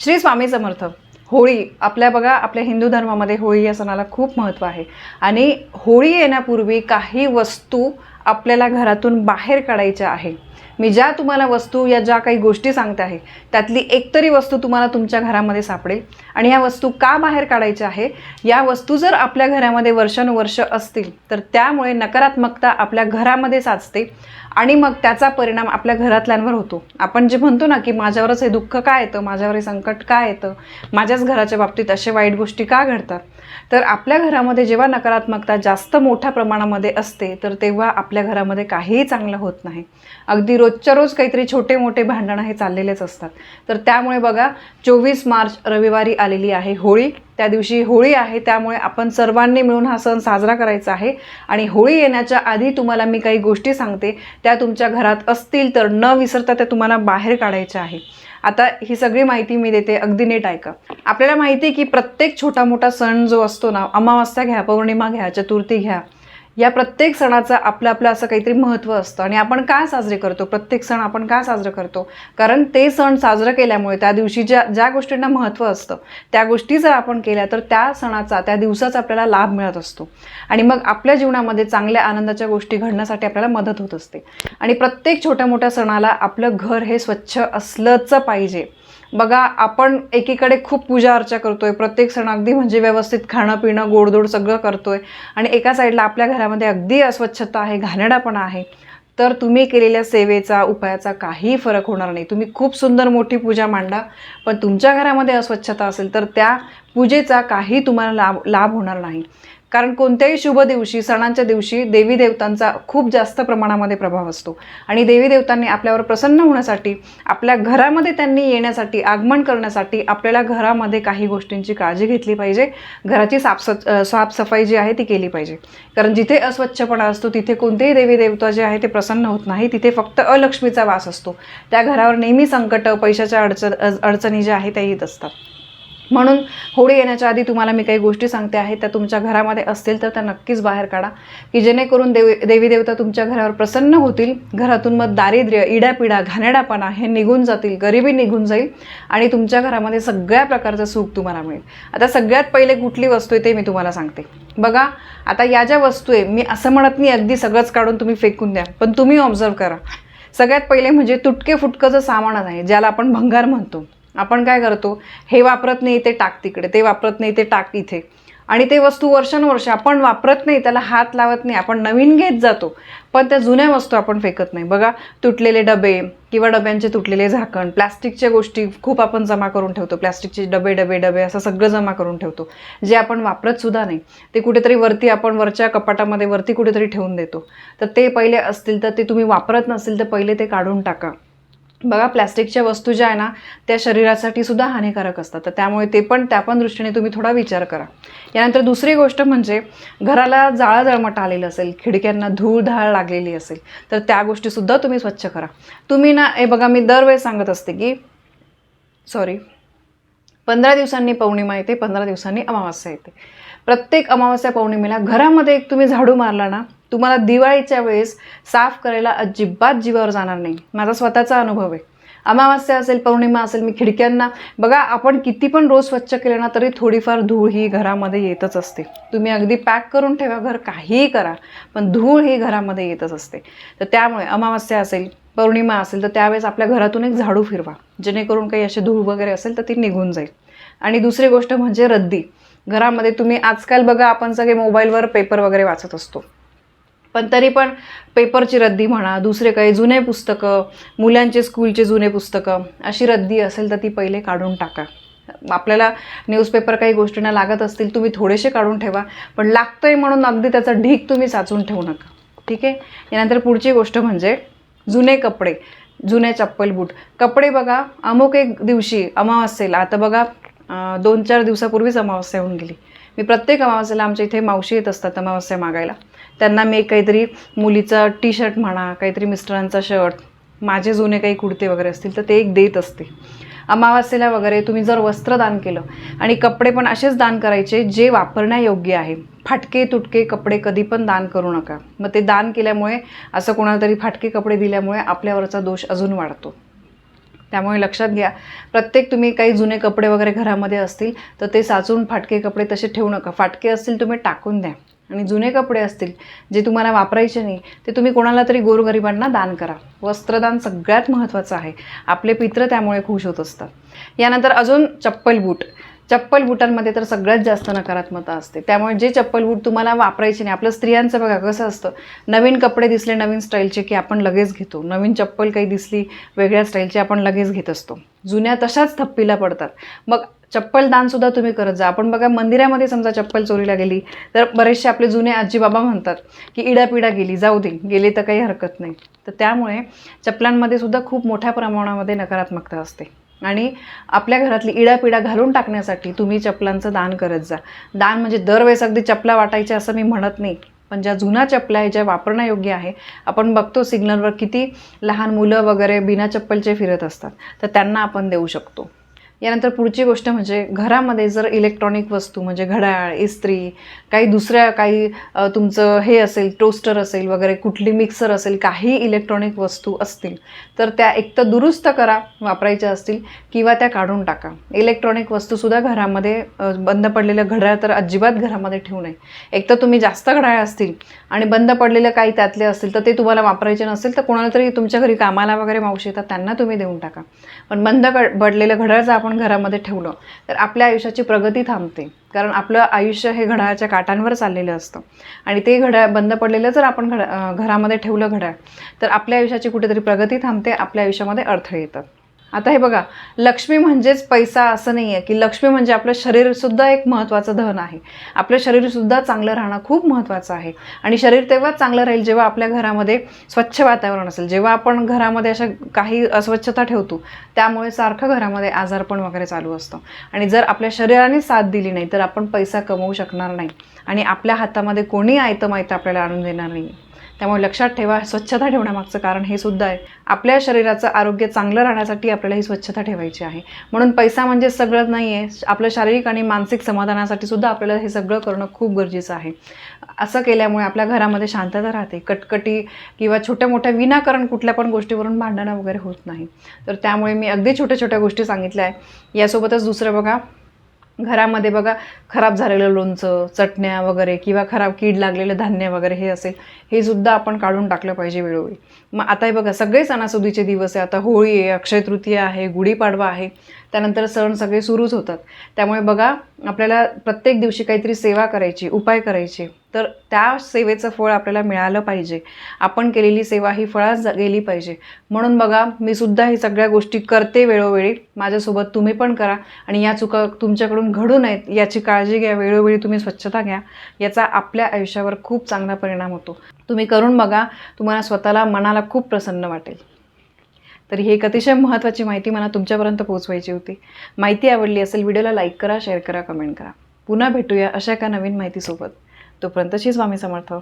श्री स्वामी समर्थ होळी आपल्या बघा आपल्या हिंदू धर्मामध्ये होळी या सणाला खूप महत्त्व आहे. आणि होळी येण्यापूर्वी काही वस्तू आपल्याला घरातून बाहेर काढायच्या आहे. मी ज्या तुम्हाला वस्तू या ज्या काही गोष्टी सांगते आहे त्यातली एकतरी वस्तू तुम्हाला तुमच्या घरामध्ये सापडेल. आणि ह्या वस्तू का बाहेर काढायच्या आहे? या वस्तू जर आपल्या घरामध्ये वर्षानुवर्ष असतील तर त्यामुळे नकारात्मकता आपल्या घरामध्ये साचते. आणि मग त्याचा परिणाम आपल्या घरातल्यांवर होतो. आपण जे म्हणतो ना की माझ्यावरच हे दुःख का येतं माझ्यावर हे संकट का येतं माझ्याच घराच्या बाबतीत असे वाईट गोष्टी का घडतात? तर आपल्या घरामध्ये जेव्हा नकारात्मकता जास्त मोठ्या प्रमाणामध्ये असते तर तेव्हा आपल्या घरामध्ये काहीही चांगलं होत नाही. अगदी रोजच्या रोज काहीतरी छोटे मोठे भांडणं हे चाललेलेच असतात. तर त्यामुळे बघा चोवीस मार्च रविवारी आलेली आहे होळी. त्या दिवशी होळी आहे त्यामुळे आपण सर्वांनी मिळून हा सण साजरा करायचा आहे. आणि होळी येण्याच्या आधी तुम्हाला मी काही गोष्टी सांगते. त्या तुमच्या घरात असतील तर न विसरता त्या तुम्हाला बाहेर काढायच्या आहे. आता ही सगळी माहिती मी देते अगदी नीट ऐका. आपल्याला माहिती आहे की प्रत्येक छोटा मोठा सण जो असतो ना अमावस्या घ्या पौर्णिमा घ्या चतुर्थी घ्या या प्रत्येक सणाचं आपलं आपलं असं काहीतरी महत्त्व असतं. आणि आपण का साजरे करतो? प्रत्येक सण आपण का साजरं करतो? कारण ते सण साजरं केल्यामुळे त्या दिवशी ज्या ज्या गोष्टींना महत्त्व असतं त्या गोष्टी जर आपण केल्या तर त्या सणाचा त्या दिवसाचा आपल्याला लाभ मिळत असतो. आणि मग आपल्या जीवनामध्ये चांगल्या आनंदाच्या गोष्टी घडण्यासाठी आपल्याला मदत होत असते. आणि प्रत्येक छोट्या मोठ्या सणाला आपलं घर हे स्वच्छ असलंच पाहिजे. बघा आपण एकीकडे खूप पूजा अर्चा करतोय. प्रत्येक सण अगदी म्हणजे व्यवस्थित खाणं पिणं गोडधोड सगळं करतोय. आणि एका साईडला आपल्या घरामध्ये अगदी अस्वच्छता आहे घाणेडापणा आहे. तर तुम्ही केलेल्या सेवेचा उपायाचा काही फरक होणार नाही. तुम्ही खूप सुंदर मोठी पूजा मांडा. पण तुमच्या घरामध्ये अस्वच्छता असेल तर त्या पूजेचा काही तुम्हाला लाभ लाभ होणार नाही. कारण कोणत्याही शुभ दिवशी सणांच्या दिवशी देवी देवतांचा खूप जास्त प्रमाणामध्ये प्रभाव असतो. आणि देवी देवतांनी आपल्यावर प्रसन्न होण्यासाठी आपल्या घरामध्ये त्यांनी येण्यासाठी आगमन करण्यासाठी आपल्याला घरामध्ये काही गोष्टींची काळजी घेतली पाहिजे. घराची साफस साफसफाई जी आहे ती केली पाहिजे. कारण जिथे अस्वच्छपणा असतो तिथे कोणतेही देवी देवता जे आहे ते प्रसन्न होत नाही. तिथे फक्त अलक्ष्मीचा वास असतो. त्या घरावर नेहमी संकट पैशाच्या अडचण अडचणी ज्या आहेत त्या येत असतात. म्हणून होळी येण्याच्या आधी तुम्हाला मी काही गोष्टी सांगते आहेत त्या तुमच्या घरामध्ये असतील तर त्या नक्कीच बाहेर काढा. की जेणेकरून देवी देवी देवता तुमच्या घरावर प्रसन्न होतील घरातून मग दारिद्र्य इडापिडा घाणेरडापणा हे निघून जातील गरिबी निघून जाईल आणि तुमच्या घरामध्ये सगळ्या प्रकारचं सुख तुम्हाला मिळेल. आता सगळ्यात पहिले कुठली वस्तू आहे ते मी तुम्हाला सांगते. बघा आता या ज्या वस्तू आहे मी असं म्हणत नाही अगदी सगळंच काढून तुम्ही फेकून द्या पण तुम्ही ऑब्झर्व करा. सगळ्यात पहिले म्हणजे तुटके फुटकंचं सामान आहे ज्याला आपण भंगार म्हणतो आपण काय करतो हे वापरत नाही ते टाक तिकडे ते वापरत नाही ते टाक इथे. आणि ते वस्तू वर्षानुवर्ष आपण वापरत नाही त्याला हात लावत नाही आपण नवीन घेत जातो. पण त्या जुन्या वस्तू आपण फेकत नाही. बघा तुटलेले डबे किंवा डब्यांचे तुटलेले झाकण प्लॅस्टिकच्या गोष्टी खूप आपण जमा करून ठेवतो. प्लॅस्टिकचे डबे डबे डबे असं सगळं जमा करून ठेवतो. जे आपण वापरत सुद्धा नाही. ते कुठेतरी वरती आपण वरच्या कपाटामध्ये वरती कुठेतरी ठेवून देतो. तर ते पहिले असतील तर ते तुम्ही वापरत नसतील तर पहिले ते काढून टाका. बघा प्लॅस्टिकच्या वस्तू ज्या आहे ना त्या शरीरासाठी सुद्धा हानिकारक असतात. तर त्यामुळे ते पण त्या पण दृष्टीने तुम्ही थोडा विचार करा. यानंतर दुसरी गोष्ट म्हणजे घराला जाळं जळमट आलेलं असेल खिडक्यांना धूळ धाळ लागलेली असेल तर त्या गोष्टीसुद्धा तुम्ही स्वच्छ करा. तुम्ही ना हे बघा मी दरवेळेस सांगत असते की सॉरी पंधरा दिवसांनी पौर्णिमा येते पंधरा दिवसांनी अमावस्या येते. प्रत्येक अमावस्या पौर्णिमेला घरामध्ये एक तुम्ही झाडू मारला ना तुम्हाला दिवाळीच्या वेळेस साफ करायला अजिबात जीवावर जाणार नाही. माझा स्वतःचा अनुभव आहे. अमावास्या असेल पौर्णिमा असेल मी खिडक्यांना बघा आपण किती पण रोज स्वच्छ केले ना तरी थोडीफार धूळ ही घरामध्ये येतच असते. तुम्ही अगदी पॅक करून ठेवा घर काहीही करा पण धूळ ही घरामध्ये येतच असते. तर त्यामुळे अमावास्या असेल पौर्णिमा असेल तर त्यावेळेस आपल्या घरातून एक झाडू फिरवा. जेणेकरून काही अशी धूळ वगैरे असेल तर ती निघून जाईल. आणि दुसरी गोष्ट म्हणजे रद्दी. घरामध्ये तुम्ही आजकाल बघा आपण सगळे मोबाईलवर पेपर वगैरे वाचत असतो. पण तरी पण पेपरची रद्दी म्हणा दुसरे काही जुने पुस्तकं मुलांचे स्कूलचे जुने पुस्तकं अशी रद्दी असेल तर ती पहिले काढून टाका. आपल्याला न्यूजपेपर काही गोष्टींना लागत असतील तुम्ही थोडेसे काढून ठेवा पण लागतंय म्हणून अगदी त्याचा ढीक तुम्ही साचून ठेवू नका. ठीक आहे? यानंतर पुढची गोष्ट म्हणजे जुने कपडे जुने चप्पल बूट. कपडे बघा अमुक एक दिवशी अमावस्येला आता बघा दोन चार दिवसापूर्वीच अमावस्या होऊन गेली. मी प्रत्येक अमावस्येला आमच्या इथे मावशी येत असतात अमावस्या मागायला. त्यांना मी काहीतरी मुलीचा टी शर्ट म्हणा काहीतरी मिस्टरांचा शर्ट माझे जुने काही कुडते वगैरे असतील तर ते एक देत असते. अमावास्येला वगैरे तुम्ही जर वस्त्र दान केलं आणि कपडे पण असेच दान करायचे जे वापरण्यायोग्य आहे फाटके तुटके कपडे कधी पण दान करू नका. मग ते दान केल्यामुळे असं कोणाला तरी फाटके कपडे दिल्यामुळे आपल्यावरचा दोष अजून वाढतो. त्यामुळे लक्षात घ्या प्रत्येक तुम्ही काही जुने कपडे वगैरे घरामध्ये असतील तर ते साचून फाटके कपडे तसे ठेवू नका. फाटके असतील तुम्ही टाकून द्या. आणि जुने कपडे असतील जे तुम्हाला वापरायचे नाही ते तुम्ही कोणाला तरी गोरगरिबांना दान करा. वस्त्रदान सगळ्यात महत्त्वाचं आहे. आपले पित्र त्यामुळे खुश होत असतात. यानंतर अजून चप्पल बूट. चप्पल बुटांमध्ये तर सगळ्यात जास्त नकारात्मकता असते. त्यामुळे जे चप्पल बूट तुम्हाला वापरायचे नाही आपलं स्त्रियांचं बघा कसं असतं. नवीन कपडे दिसले नवीन स्टाईलचे की आपण लगेच घेतो. नवीन चप्पल काही दिसली वेगळ्या स्टाईलची आपण लगेच घेत असतो. जुन्या तशाच थप्पीला पडतात. मग चप्पल दानसुद्धा तुम्ही करत जा. आपण बघा मंदिरामध्ये समजा चप्पल चोरीला गेली तर बरेचसे आपले जुने आजी बाबा म्हणतात की इडापिडा गेली जाऊ दे गेली तर काही हरकत नाही. तर त्यामुळे चप्पलांमध्ये सुद्धा खूप मोठ्या प्रमाणामध्ये नकारात्मकता असते. आणि आपल्या घरातली इडापिडा घालून टाकण्यासाठी तुम्ही चपलांचं दान करत जा. दान म्हणजे दरवेळेस अगदी चपला वाटायच्या असं मी म्हणत नाही पण ज्या जुन्या चपला आहे ज्या वापरण्यायोग्य आहे आपण बघतो सिग्नलवर किती लहान मुलं वगैरे बिना चप्पलचे फिरत असतात तर त्यांना आपण देऊ शकतो. यानंतर पुढची गोष्ट म्हणजे घरामध्ये जर इलेक्ट्रॉनिक वस्तू म्हणजे घड्याळ इस्त्री काही दुसऱ्या काही तुमचं हे असेल टोस्टर असेल वगैरे कुठली मिक्सर असेल काही इलेक्ट्रॉनिक वस्तू असतील तर त्या एक तर दुरुस्त करा वापरायच्या असतील किंवा त्या काढून टाका. इलेक्ट्रॉनिक वस्तूसुद्धा घरामध्ये बंद पडलेलं घड्याळ तर अजिबात घरामध्ये ठेवू नये. एक तर तुम्ही जास्त घड्याळ असतील आणि बंद पडलेलं काही त्यातले असतील तर ते तुम्हाला वापरायचे नसेल तर कोणाला तरी तुमच्या घरी कामाला वगैरे मावशी येतात त्यांना तुम्ही देऊन टाका. पण बंद पडलेलं घड्याळ जर आपण आपण घरामध्ये ठेवलं तर आपल्या आयुष्याची प्रगती थांबते. कारण आपलं आयुष्य हे घड्याळाच्या काटांवर चाललेलं असतं. आणि ते घड्याळ बंद पडलेलं जर आपण घड घरामध्ये ठेवलं घड्याळ तर आपल्या आयुष्याची कुठेतरी प्रगती थांबते आपल्या आयुष्यामध्ये अडथळे येतात आता हे बघा लक्ष्मी म्हणजेच पैसा असं नाही आहे की लक्ष्मी म्हणजे आपलं शरीरसुद्धा एक महत्त्वाचं धन आहे. आपलं शरीरसुद्धा चांगलं राहणं खूप महत्त्वाचं आहे. आणि शरीर तेव्हाच चांगलं राहील जेव्हा आपल्या घरामध्ये स्वच्छ वातावरण असेल. जेव्हा आपण घरामध्ये अशा काही अस्वच्छता ठेवतो त्यामुळे सारखं घरामध्ये आजारपण वगैरे चालू असतं. आणि जर आपल्या शरीराने साथ दिली नाही तर आपण पैसा कमवू शकणार नाही. आणि आपल्या हातामध्ये कोणी आयतं माहिती आपल्याला आणून देणार नाही त्यामुळे लक्षात ठेवा स्वच्छता ठेवण्यामागचं कारण हे सुद्धा आहे. आपल्या शरीराचं आरोग्य चांगलं राहण्यासाठी आपल्याला ही स्वच्छता ठेवायची आहे. म्हणून पैसा म्हणजे सगळं नाही आहे आपलं शारीरिक आणि मानसिक समाधानासाठी सुद्धा आपल्याला हे सगळं करणं खूप गरजेचं आहे. असं केल्यामुळे आपल्या घरामध्ये शांतता राहते. कटकटी किंवा छोट्या मोठ्या विनाकारण कुठल्या पण गोष्टीवरून भांडणं वगैरे होत नाही. तर त्यामुळे मी अगदी छोट्या छोट्या गोष्टी सांगितल्या आहे यासोबतच दुसरं बघा घरामध्ये बघा खराब झालेलं लोणचं चटण्या वगैरे किंवा खराब कीड लागलेलं धान्य वगैरे हे असेल हे सुद्धा आपण काढून टाकलं पाहिजे वेळोवेळी. मग आता हे बघा सगळे सणासुदीचे दिवस आहे. आता होळी आहे अक्षय तृतीया आहे गुढीपाडवा आहे. त्यानंतर सण सगळे सुरूच होतात. त्यामुळे बघा आपल्याला प्रत्येक दिवशी काहीतरी सेवा करायची उपाय करायचे तर त्या सेवेचं फळ आपल्याला मिळालं पाहिजे. आपण केलेली सेवा ही फळात गेली पाहिजे. म्हणून बघा मी सुद्धा ही सगळ्या गोष्टी करते वेळोवेळी. माझ्यासोबत तुम्ही पण करा आणि या चुका तुमच्याकडून घडू नयेत याची काळजी घ्या वेळोवेळी तुम्ही स्वच्छता घ्या याचा आपल्या आयुष्यावर खूप चांगला परिणाम होतो. तुम्ही करून बघा तुम्हाला स्वतःला मनाला खूप प्रसन्न वाटेल. तर ही एक अतिशय महत्त्वाची माहिती मला तुमच्यापर्यंत पोहोचवायची होती. माहिती आवडली असेल व्हिडिओला लाईक करा शेअर करा कमेंट करा. पुन्हा भेटूया अशा एका नवीन माहितीसोबत. तोपर्यंतशी स्वामी समर्थ.